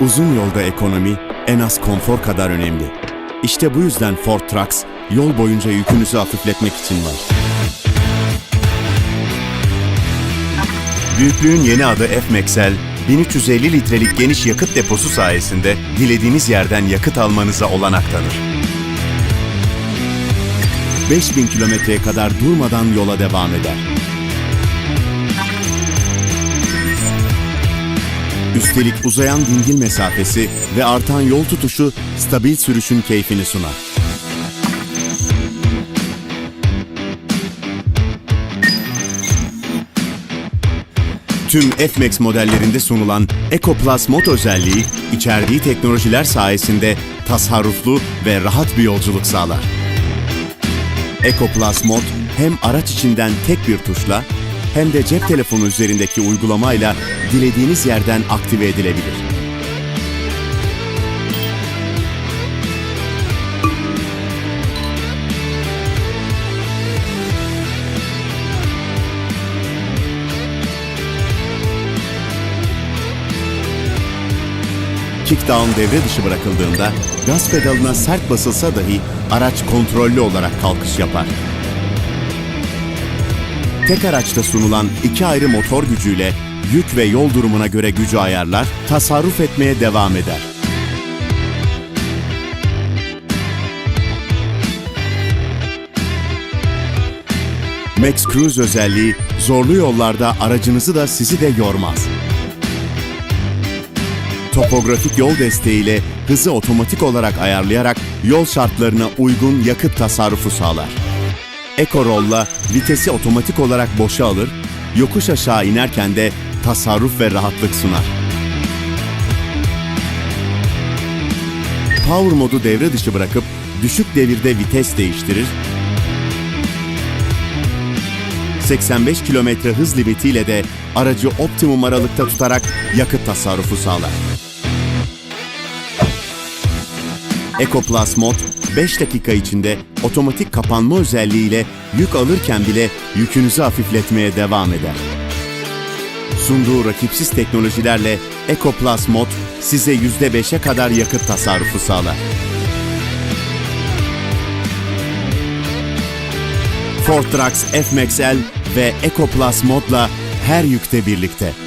Uzun yolda ekonomi en az konfor kadar önemli. İşte bu yüzden Ford Trucks yol boyunca yükünüzü hafifletmek için var. Büyüklüğün yeni adı F-Maxel, 1350 litrelik geniş yakıt deposu sayesinde dilediğiniz yerden yakıt almanıza olanak tanır. 5000 kilometreye kadar durmadan yola devam eder. Üstelik uzayan dingil mesafesi ve artan yol tutuşu stabil sürüşün keyfini sunar. Tüm F-Max modellerinde sunulan EcoPlus mod özelliği içerdiği teknolojiler sayesinde tasarruflu ve rahat bir yolculuk sağlar. EcoPlus mod hem araç içinden tek bir tuşla hem de cep telefonu üzerindeki uygulamayla dilediğiniz yerden aktive edilebilir. Kickdown devre dışı bırakıldığında gaz pedalına sert basılsa dahi araç kontrollü olarak kalkış yapar. Tek araçta sunulan iki ayrı motor gücüyle yük ve yol durumuna göre gücü ayarlar, tasarruf etmeye devam eder. Max Cruise özelliği zorlu yollarda aracınızı da sizi de yormaz. Topografik yol desteğiyle hızı otomatik olarak ayarlayarak yol şartlarına uygun yakıt tasarrufu sağlar. Eco-Roll'la vitesi otomatik olarak boşa alır, yokuş aşağı inerken de tasarruf ve rahatlık sunar. Power modu devre dışı bırakıp düşük devirde vites değiştirir, 85 km hız limitiyle de aracı optimum aralıkta tutarak yakıt tasarrufu sağlar. EcoPlus mod 5 dakika içinde otomatik kapanma özelliğiyle yük alırken bile yükünüzü hafifletmeye devam eder. Sunduğu rakipsiz teknolojilerle EcoPlus mod size %5'e kadar yakıt tasarrufu sağlar. Ford Trucks F-Max L ve EcoPlus modla her yükte birlikte.